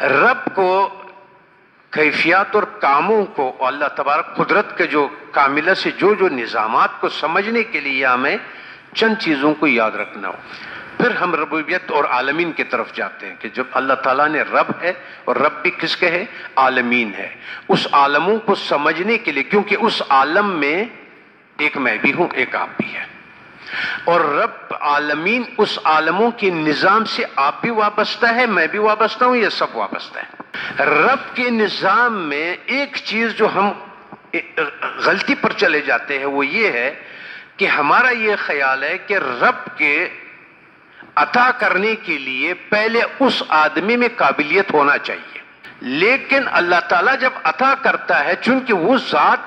رب کو، کیفیات اور کاموں کو، اور اللہ تبارک قدرت کے جو کاملہ سے جو جو نظامات کو سمجھنے کے لیے ہمیں چند چیزوں کو یاد رکھنا ہو۔ پھر ہم ربوبیت اور عالمین کی طرف جاتے ہیں کہ جب اللہ تعالیٰ نے رب ہے اور رب بھی کس کے ہے؟ عالمین ہے۔ اس عالموں کو سمجھنے کے لیے، کیونکہ اس عالم میں ایک میں بھی ہوں، ایک آپ بھی ہے اور رب عالمین اس عالموں کے نظام سے آپ بھی وابستہ ہے، میں بھی وابستہ ہوں، یہ سب وابستہ ہے رب کے نظام میں ایک چیز جو ہم غلطی پر چلے جاتے ہیں، وہ یہ ہے کہ ہمارا یہ خیال ہے کہ رب کے عطا کرنے کے لیے پہلے اس آدمی میں قابلیت ہونا چاہیے۔ لیکن اللہ تعالیٰ جب عطا کرتا ہے، چونکہ وہ ذات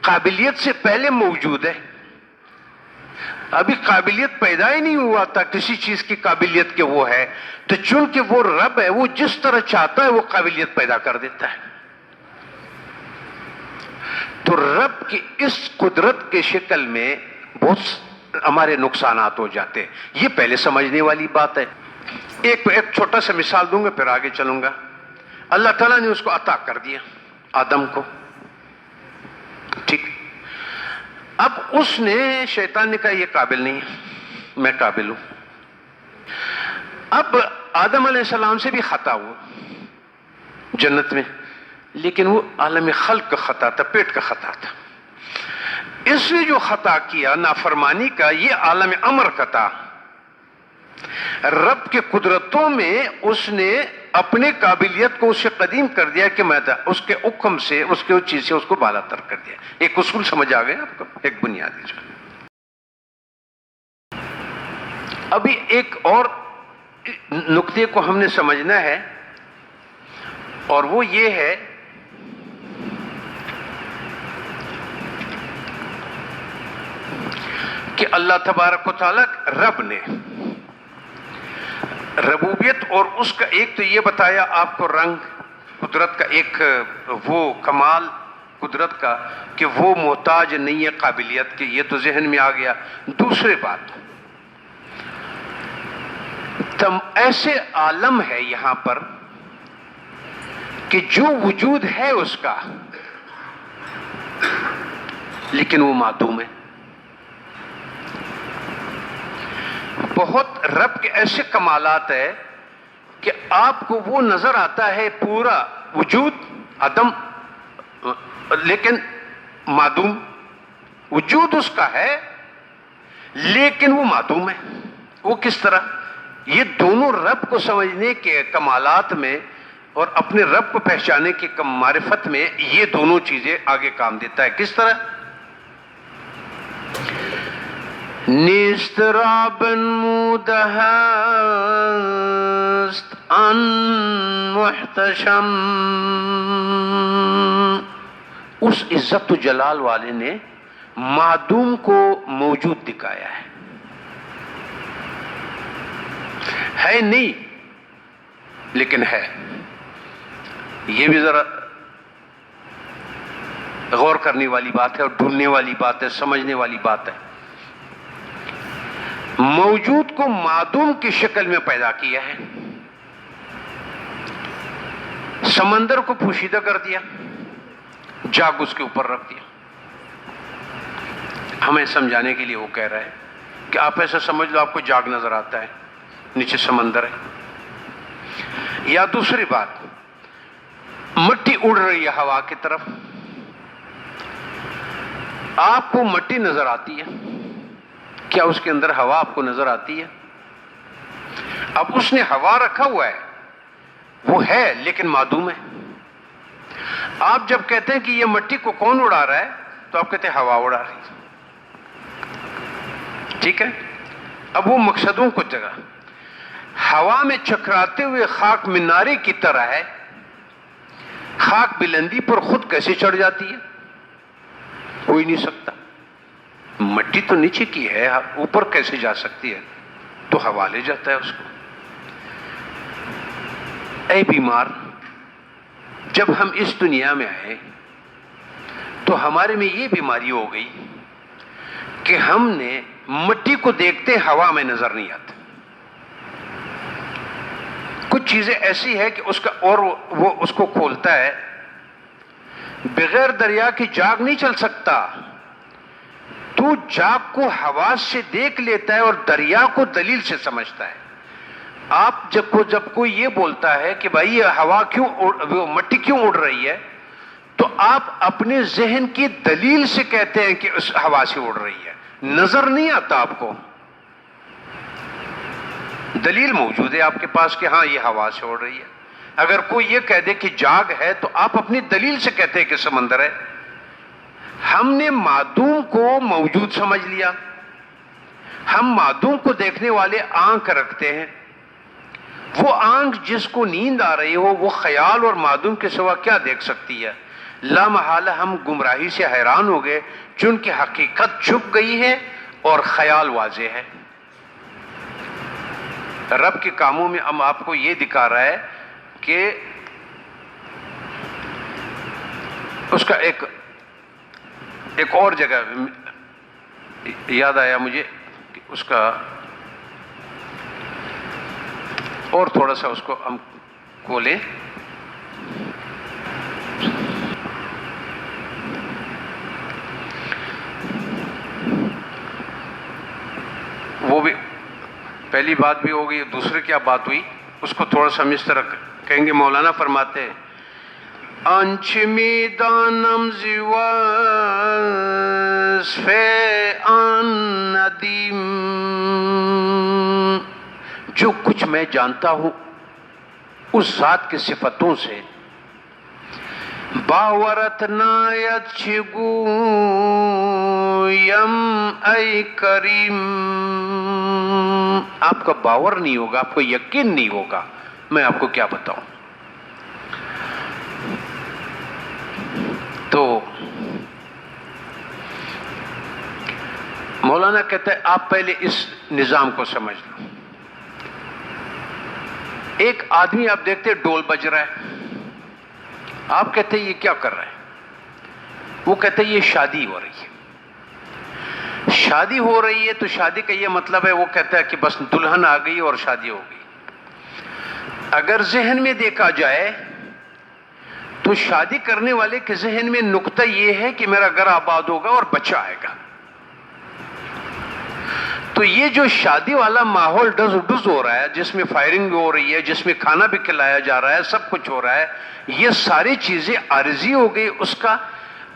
قابلیت سے پہلے موجود ہے۔ ابھی قابلیت پیدا ہی نہیں ہوا تھا کسی چیز کی قابلیت کے وہ ہے تو چونکہ وہ رب ہے، وہ جس طرح چاہتا ہے، وہ قابلیت پیدا کر دیتا ہے۔ تو رب کی اس قدرت کے شکل میں بہت ہمارے نقصانات ہو جاتے ہیں۔ یہ پہلے سمجھنے والی بات ہے۔ ایک ایک چھوٹا سا مثال دوں گا، پھر آگے چلوں گا۔ اللہ تعالیٰ نے اس کو عطا کر دیا، آدم کو۔ ٹھیک۔ اب اس نے شیطان نے کہا یہ قابل نہیں ہے۔ میں قابل ہوں۔ اب آدم علیہ السلام سے بھی خطا ہوا۔ جنت میں۔ لیکن وہ عالم خلق کا خطا تھا، پیٹ کا خطا تھا۔ اس نے جو خطا کیا، نافرمانی کا، یہ عالم امر کا تھا۔ رب کے قدرتوں میں اس نے اپنے قابلیت کو اسے قدیم کر دیا کہ میں اس کے حکم سے، اس کے چیز سے، اس کو بالا تر کر دیا۔ ایک اصول سمجھ آ گیا آپ کو؟ ایک بنیادی جو ابھی ایک اور نقطے کو ہم نے سمجھنا ہے، اور وہ یہ ہے کہ اللہ تبارک و تعالیٰ رب نے ربوبیت اور اس کا ایک تو یہ بتایا آپ کو رنگ، قدرت کا ایک، وہ کمال قدرت کا کہ وہ محتاج نہیں ہے قابلیت کے، یہ تو ذہن میں آ گیا۔ دوسرے بات، تم ایسے عالم ہے یہاں پر کہ جو وجود ہے اس کا، لیکن وہ معدوم ہے۔ بہت رب کے ایسے کمالات ہے کہ آپ کو وہ نظر آتا ہے پورا وجود، عدم، لیکن معدوم۔ وجود اس کا ہے، لیکن وہ معدوم ہے۔ وہ کس طرح؟ یہ دونوں رب کو سمجھنے کے کمالات میں اور اپنے رب کو پہچانے کے معرفت میں یہ دونوں چیزیں آگے کام دیتا ہے۔ کس طرح؟ نیست رابن ان محتشم. اس عزت و جلال والے نے معدوم کو موجود دکھایا ہے۔ ہے نہیں، لیکن ہے۔ یہ بھی ذرا غور کرنے والی بات ہے اور ڈھونڈنے والی بات ہے، سمجھنے والی بات ہے۔ موجود کو معدوم کی شکل میں پیدا کیا ہے۔ سمندر کو پوشیدہ کر دیا، جاگ اس کے اوپر رکھ دیا۔ ہمیں سمجھانے کے لیے وہ کہہ رہا ہے کہ آپ ایسا سمجھ لو، آپ کو جاگ نظر آتا ہے، نیچے سمندر ہے۔ یا دوسری بات، مٹی اڑ رہی ہے ہوا کی طرف۔ آپ کو مٹی نظر آتی ہے۔ کیا اس کے اندر ہوا آپ کو نظر آتی ہے؟ اب اس نے ہوا رکھا ہوا ہے، وہ ہے لیکن معدوم ہے۔ آپ جب کہتے ہیں کہ یہ مٹی کو کون اڑا رہا ہے، تو آپ کہتے ہیں ہوا اڑا رہی ٹھیک ہے؟ اب وہ مقصدوں کو جگہ۔ ہوا میں چکراتے ہوئے خاک منارے کی طرح ہے۔ خاک بلندی پر خود کیسے چڑھ جاتی ہے؟ کوئی نہیں سکتا۔ مٹی تو نیچے کی ہے، اوپر کیسے جا سکتی ہے؟ تو ہوا لے جاتا ہے اس کو۔ اے بیمار، جب ہم اس دنیا میں آئے، تو ہمارے میں یہ بیماری ہو گئی کہ ہم نے مٹی کو دیکھتے ہوا میں نظر نہیں آتا۔ کچھ چیزیں ایسی ہے کہ اس کا اور وہ اس کو کھولتا ہے، بغیر دریا کی جاگ نہیں چل سکتا۔ تو جاگ کو حواس سے دیکھ لیتا ہے اور دریا کو دلیل سے سمجھتا ہے۔ آپ جب کو جب کوئی یہ بولتا ہے کہ بھائی یہ ہوا کیوں وہ مٹی کیوں اڑ رہی ہے، تو آپ اپنے ذہن کی دلیل سے کہتے ہیں کہ اس ہوا سے اڑ رہی ہے۔ نظر نہیں آتا آپ کو۔ دلیل موجود ہے آپ کے پاس کہ ہاں یہ ہوا سے اڑ رہی ہے۔ اگر کوئی یہ کہہ دے کہ جاگ ہے تو آپ اپنی دلیل سے کہتے ہیں کہ سمندر ہے۔ ہم نے معدوم کو موجود سمجھ لیا۔ ہم معدوم کو دیکھنے والے آنکھ رکھتے ہیں۔ وہ آنکھ جس کو نیند آ رہی ہو، وہ خیال اور معدوم کے سوا کیا دیکھ سکتی ہے؟ لا محالہ ہم گمراہی سے حیران ہو گئے، چونکہ حقیقت چھپ گئی ہے اور خیال واضح ہے۔ رب کے کاموں میں ہم آپ کو یہ دکھا رہا ہے کہ اس کا ایک ایک اور جگہ یاد آیا مجھے اس کا اور تھوڑا سا اس کو ہم کھولیں۔ وہ بھی پہلی بات بھی ہوگی دوسری کیا بات ہوئی؟ اس کو تھوڑا سا اس طرح کہیں گے، مولانا فرماتے ہیں انچ میدانم ندیم. جو کچھ میں جانتا ہوں، اس ذات کی صفتوں سے۔ باورت نایت چھگو یم اے کریم۔ آپ کا باور نہیں ہوگا، آپ کو یقین نہیں ہوگا، میں آپ کو کیا بتاؤں تو مولانا کہتا ہے آپ پہلے اس نظام کو سمجھ لو ایک آدمی آپ دیکھتے ڈول بج رہا ہے۔ آپ کہتے ہیں، یہ کیا کر رہا ہے؟ وہ کہتے ہیں، یہ شادی ہو رہی ہے۔ شادی ہو رہی ہے تو شادی کا یہ مطلب ہے، وہ کہتا ہے کہ بس دلہن آ گئی اور شادی ہو گئی۔ اگر ذہن میں دیکھا جائے تو شادی کرنے والے کے ذہن میں نقطہ یہ ہے کہ میرا گھر آباد ہوگا اور بچہ آئے گا۔ تو یہ جو شادی والا ماحول ڈز ڈز ہو رہا ہے، جس میں فائرنگ بھی ہو رہی ہے، جس میں کھانا بھی کھلایا جا رہا ہے، سب کچھ ہو رہا ہے، یہ ساری چیزیں عارضی ہو گئی اس کا،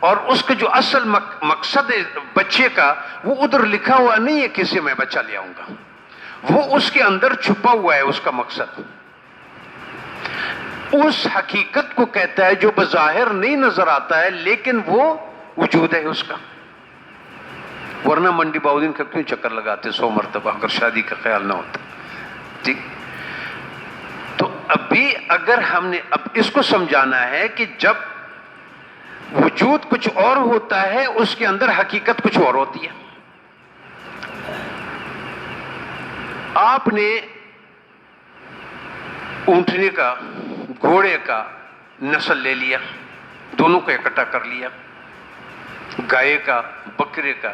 اور اس کا جو اصل مقصد ہے بچے کا، وہ ادھر لکھا ہوا نہیں ہے کسی میں، بچہ لے آؤں گا۔ وہ اس کے اندر چھپا ہوا ہے، اس کا مقصد۔ اس حقیقت کو کہتا ہے جو بظاہر نہیں نظر آتا ہے، لیکن وہ وجود ہے اس کا۔ ورنہ منڈی باؤدین کا کیوں چکر لگاتے سو مرتبہ اگر شادی کا خیال نہ ہوتا؟ ٹھیک تو ابھی اگر ہم نے اب اس کو سمجھانا ہے کہ جب وجود کچھ اور ہوتا ہے، اس کے اندر حقیقت کچھ اور ہوتی ہے۔ آپ نے اونٹنے کا، گھوڑے کا نسل لے لیا، دونوں کو اکٹھا کر لیا۔ گائے کا، بکرے کا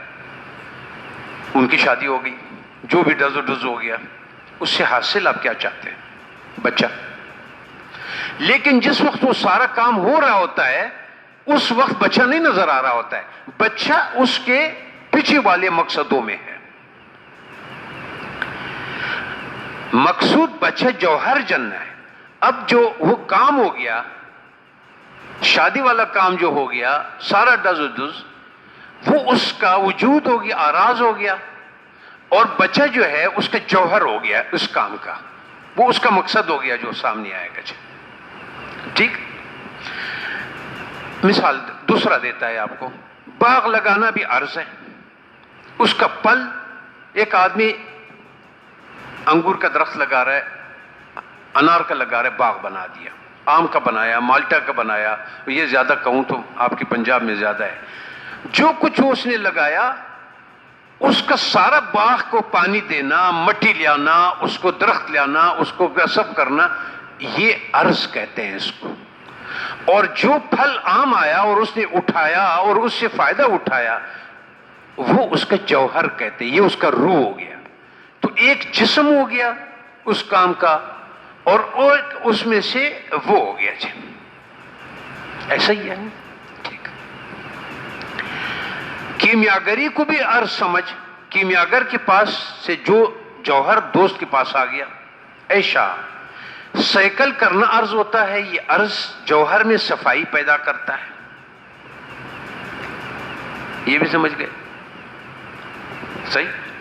ان کی شادی ہو گئی، جو بھی ڈز و ڈز ہو گیا، اس سے حاصل آپ کیا چاہتے ہیں؟ بچہ۔ لیکن جس وقت وہ سارا کام ہو رہا ہوتا ہے، اس وقت بچہ نہیں نظر آ رہا ہوتا ہے۔ بچہ اس کے پیچھے والے مقصدوں میں ہے۔ مقصود بچہ جوہر جن ہے۔ اب جو وہ کام ہو گیا، شادی والا کام جو ہو گیا، سارا ڈز و ڈز وہ اس کا وجود ہو گیا، آراز ہو گیا، اور بچہ جو ہے، اس کا جوہر ہو گیا، اس کام کا۔ وہ اس کا مقصد ہو گیا جو سامنے آئے گا جی۔ ٹھیک؟ مثال دوسرا دیتا ہے آپ کو۔ باغ لگانا بھی عرض ہے۔ اس کا پل، ایک آدمی انگور کا درخت لگا رہا ہے، انار کا لگا رہا ہے، باغ بنا دیا۔ آم کا بنایا، مالٹا کا بنایا۔ یہ زیادہ کہوں تو آپ کی پنجاب میں زیادہ ہے۔ جو کچھ اس نے لگایا، اس کا سارا باغ کو پانی دینا، مٹی لانا اس کو درخت لانا اس کو گسب کرنا، یہ عرض کہتے ہیں اس کو۔ اور جو پھل عام آیا اور اس نے اٹھایا اور اس سے فائدہ اٹھایا، وہ اس کا جوہر کہتے یہ اس کا روح ہو گیا۔ تو ایک جسم ہو گیا اس کام کا اور اس میں سے وہ ہو گیا جی۔ ایسا ہی ہے ٹھیک کیمیاگری کو بھی عرض سمجھ، کیمیاگر کے پاس سے جو جوہر دوست کے پاس آ گیا۔ ایشا، سائیکل کرنا عرض ہوتا ہے، یہ عرض جوہر میں صفائی پیدا کرتا ہے۔ یہ بھی سمجھ گئے؟ صحیح؟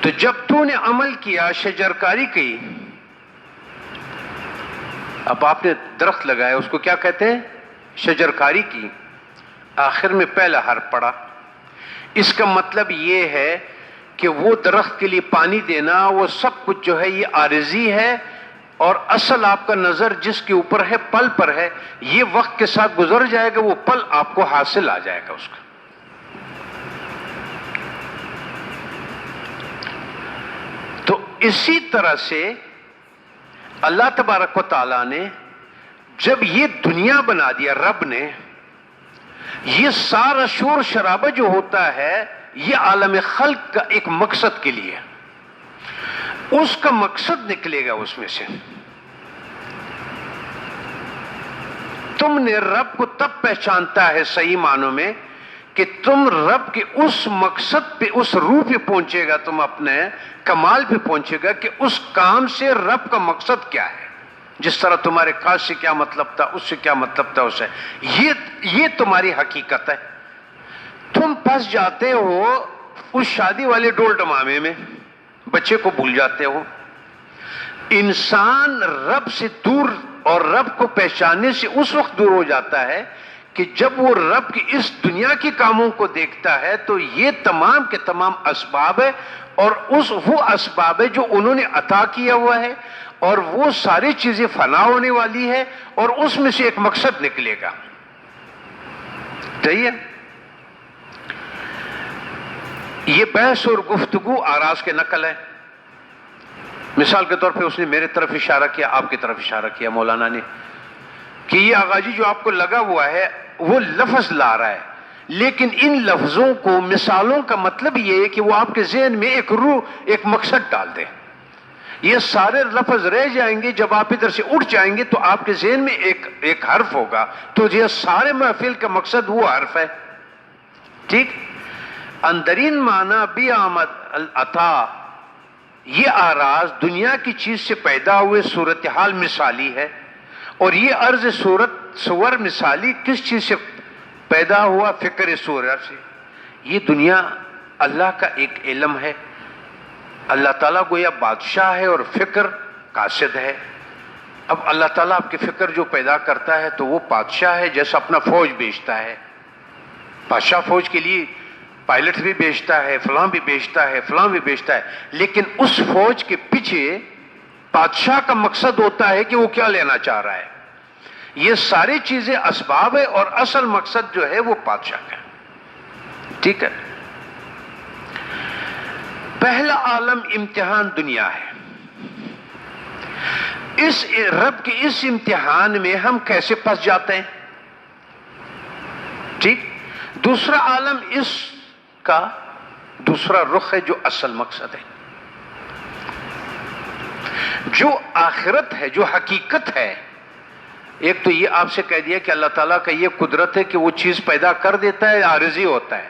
تو جب تو نے عمل کیا، شجرکاری کی۔ اب آپ نے درخت لگایا، اس کو کیا کہتے ہیں؟ شجرکاری کی۔ آخر میں پہلا ہر پڑا۔ اس کا مطلب یہ ہے کہ وہ درخت کے لیے پانی دینا، وہ سب کچھ جو ہے یہ عارضی ہے اور اصل آپ کا نظر جس کے اوپر ہے، پل پر ہے، یہ وقت کے ساتھ گزر جائے گا، وہ پل آپ کو حاصل آ جائے گا اس کا تو اسی طرح سے اللہ تبارک و تعالی نے جب یہ دنیا بنا دیا رب نے، یہ سارا شور شرابہ جو ہوتا ہے، یہ عالم خلق کا ایک مقصد کے لیے۔ اس کا مقصد نکلے گا اس میں سے۔ تم نے رب کو تب پہچانتا ہے صحیح معنوں میں کہ تم رب کے اس مقصد پہ، اس روح پہ پہنچے گا، تم اپنے کمال پہ پہنچے گا کہ اس کام سے رب کا مقصد کیا ہے۔ جس طرح تمہارے کاج سے کیا مطلب تھا، اس سے کیا مطلب تھا اسے۔ یہ یہ تمہاری حقیقت ہے۔ تم پھنس جاتے ہو اس شادی والے ڈول ڈمامے میں، بچے کو بھول جاتے ہو۔ انسان رب سے دور اور رب کو پہچاننے سے اس وقت دور ہو جاتا ہے کہ جب وہ رب کی اس دنیا کے کاموں کو دیکھتا ہے تو یہ تمام کے تمام اسباب ہے اور اس وہ اسباب ہے جو انہوں نے عطا کیا ہوا ہے اور وہ ساری چیزیں فنا ہونے والی ہے اور اس میں سے ایک مقصد نکلے گا۔ صحیح ہے یہ بحث اور گفتگو آراز کے نقل ہے۔ مثال کے طور پہ اس نے میرے طرف اشارہ کیا، آپ کی طرف اشارہ کیا، مولانا نے، کہ یہ آغازی جو آپ کو لگا ہوا ہے وہ لفظ لا رہا ہے۔ لیکن ان لفظوں کو مثالوں کا مطلب یہ ہے کہ وہ آپ کے ذہن میں ایک روح، ایک مقصد ڈال دے یہ سارے لفظ رہ جائیں گے، جب آپ ادھر سے اٹھ جائیں گے تو آپ کے ذہن میں ایک ایک حرف ہوگا۔ تو یہ سارے محفل کا مقصد وہ حرف ہے۔ ٹھیک؟ اندرین معنی بھی آمد العطا۔ یہ آراز دنیا کی چیز سے پیدا ہوئے صورتحال مثالی ہے اور یہ عرض صورت سور مثالی کس چیز سے پیدا ہوا فکر سور سے یہ دنیا اللہ کا ایک علم ہے۔ اللہ تعالیٰ کو یہ بادشاہ ہے اور فکر قاصد ہے۔ اب اللہ تعالیٰ آپ کی فکر جو پیدا کرتا ہے تو وہ بادشاہ ہے جیسا اپنا فوج بیچتا ہے۔ بادشاہ فوج کے لیے پائلٹ بھی بیچتا ہے، فلاں بھی بیچتا ہے، فلاں بھی بیچتا ہے۔ لیکن اس فوج کے پیچھے بادشاہ کا مقصد ہوتا ہے کہ وہ کیا لینا چاہ رہا ہے۔ یہ ساری چیزیں اسباب ہے اور اصل مقصد جو ہے وہ بادشاہ کا ٹھیک ہے؟ پہلا عالم امتحان دنیا ہے۔ اس رب کے اس امتحان میں ہم کیسے پھنس جاتے ہیں؟ ٹھیک؟ دوسرا عالم اس کا دوسرا رخ ہے جو اصل مقصد ہے۔ جو آخرت ہے، جو حقیقت ہے ایک تو یہ آپ سے کہہ دیا کہ اللہ تعالیٰ کا یہ قدرت ہے کہ وہ چیز پیدا کر دیتا ہے عارضی ہوتا ہے۔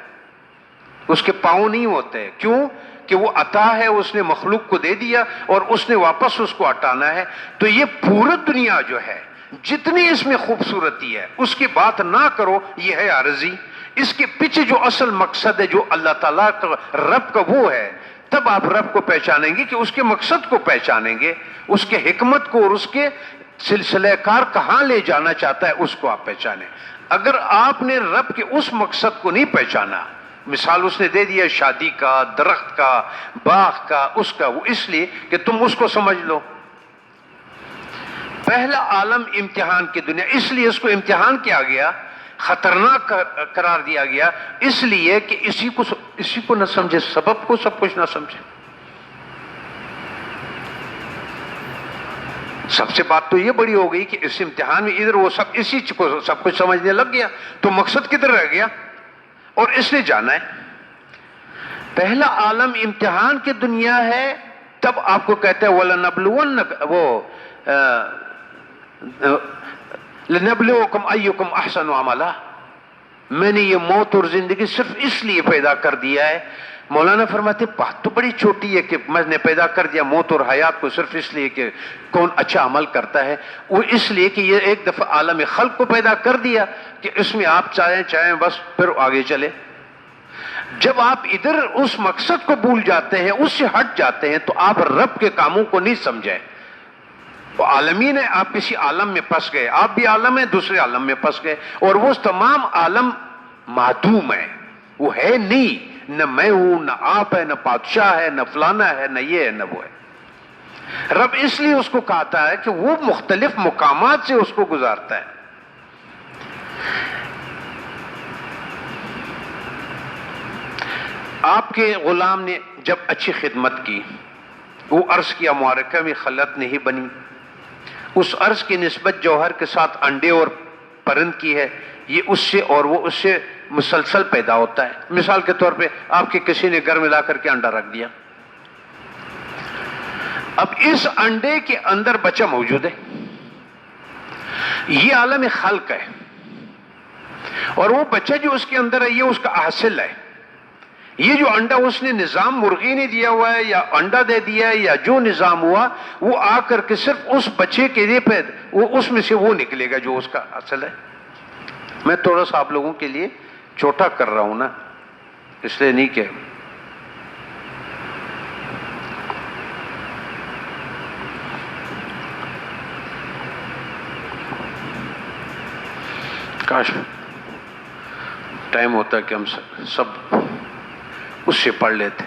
اس کے پاؤں نہیں ہوتے۔ کیوں؟ کہ وہ عطا ہے، اس نے مخلوق کو دے دیا اور اس نے واپس اس کو ہٹانا ہے۔ تو یہ پورا دنیا جو ہے، جتنی اس میں خوبصورتی ہے، اس کی بات نہ کرو، یہ ہے عارضی اس کے پیچھے جو اصل مقصد ہے، جو اللہ تعالیٰ کا رب کا وہ ہے، تب آپ رب کو پہچانیں گے کہ اس کے مقصد کو پہچانیں گے، اس کے حکمت کو اور اس کے سلسلہ کار کہاں لے جانا چاہتا ہے اس کو آپ پہچانیں اگر آپ نے رب کے اس مقصد کو نہیں پہچانا، مثال اس نے دے دیا شادی کا، درخت کا، باغ کا، اس کا، وہ اس لیے کہ تم اس کو سمجھ لو۔ پہلا عالم امتحان کی دنیا، اس لیے اس کو امتحان کیا گیا، خطرناک قرار دیا گیا، اس لیے کہ اسی کو اسی کو نہ سمجھے، سبب کو سب کچھ نہ سمجھے۔ سب سے بات تو یہ بڑی ہو گئی کہ اس امتحان میں ادھر وہ سب اسی کو سب کچھ سمجھنے لگ گیا تو مقصد کدھر رہ گیا اور اس نے جانا ہے۔ پہلا عالم امتحان کی دنیا ہے، تب آپ کو کہتے ہیں وہ لَنَبْلُوَكُمْ أَيُّكُمْ أَحْسَنُ عَمَلًا۔ میں نے یہ موت اور زندگی صرف اس لیے پیدا کر دیا ہے مولانا فرماتے بات تو بڑی چھوٹی ہے کہ میں نے پیدا کر دیا موت اور حیات کو صرف اس لیے کہ کون اچھا عمل کرتا ہے، وہ اس لیے کہ یہ ایک دفعہ عالم خلق کو پیدا کر دیا کہ اس میں آپ چاہیں چاہیں، بس پھر آگے چلے۔ جب آپ ادھر اس مقصد کو بھول جاتے ہیں، اس سے ہٹ جاتے ہیں، تو آپ رب کے کاموں کو نہیں سمجھے وہ عالمین ہے آپ کسی عالم میں پھنس گئے، آپ بھی عالم ہیں، دوسرے عالم میں پھنس گئے، اور وہ تمام عالم معدوم ہے وہ ہے نہیں۔ نہ میں ہوں، نہ آپ ہے نہ بادشاہ ہے، نہ فلانا ہے، نہ یہ ہے، نہ وہ ہے۔ رب اس لیے اس کو کہتا ہے کہ وہ مختلف مقامات سے اس کو گزارتا ہے۔ آپ کے غلام نے جب اچھی خدمت کی، وہ عرض کیا معرکہ میں خلط نہیں بنی۔ اس عرض کی نسبت جوہر کے ساتھ انڈے اور پرند کی ہے، یہ اس سے اور وہ اس سے مسلسل پیدا ہوتا ہے۔ مثال کے طور پہ آپ کے کسی نے گھر میں لا کر کے انڈا رکھ دیا۔ اب اس انڈے کے اندر بچہ موجود ہے۔ یہ عالم خلق ہے۔ اور وہ بچہ جو اس کے اندر ہے، یہ اس کا حاصل ہے۔ یہ جو انڈا اس نے نظام مرغی نے دیا ہوا ہے، یا انڈا دے دیا ہے، یا جو نظام ہوا، وہ آ کر کے صرف اس بچے کے لیے پہ وہ اس میں سے وہ نکلے گا جو اس کا اصل ہے۔ میں تھوڑا سا آپ لوگوں کے لیے چھوٹا کر رہا ہوں نا، اس لیے نہیں کہ۔ کاش ٹائم ہوتا کہ ہم سب اس سے پڑھ لیتے۔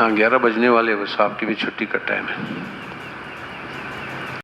ہاں گیارہ بجنے والے صاحب کی بھی چھٹی کا ٹائم ہے۔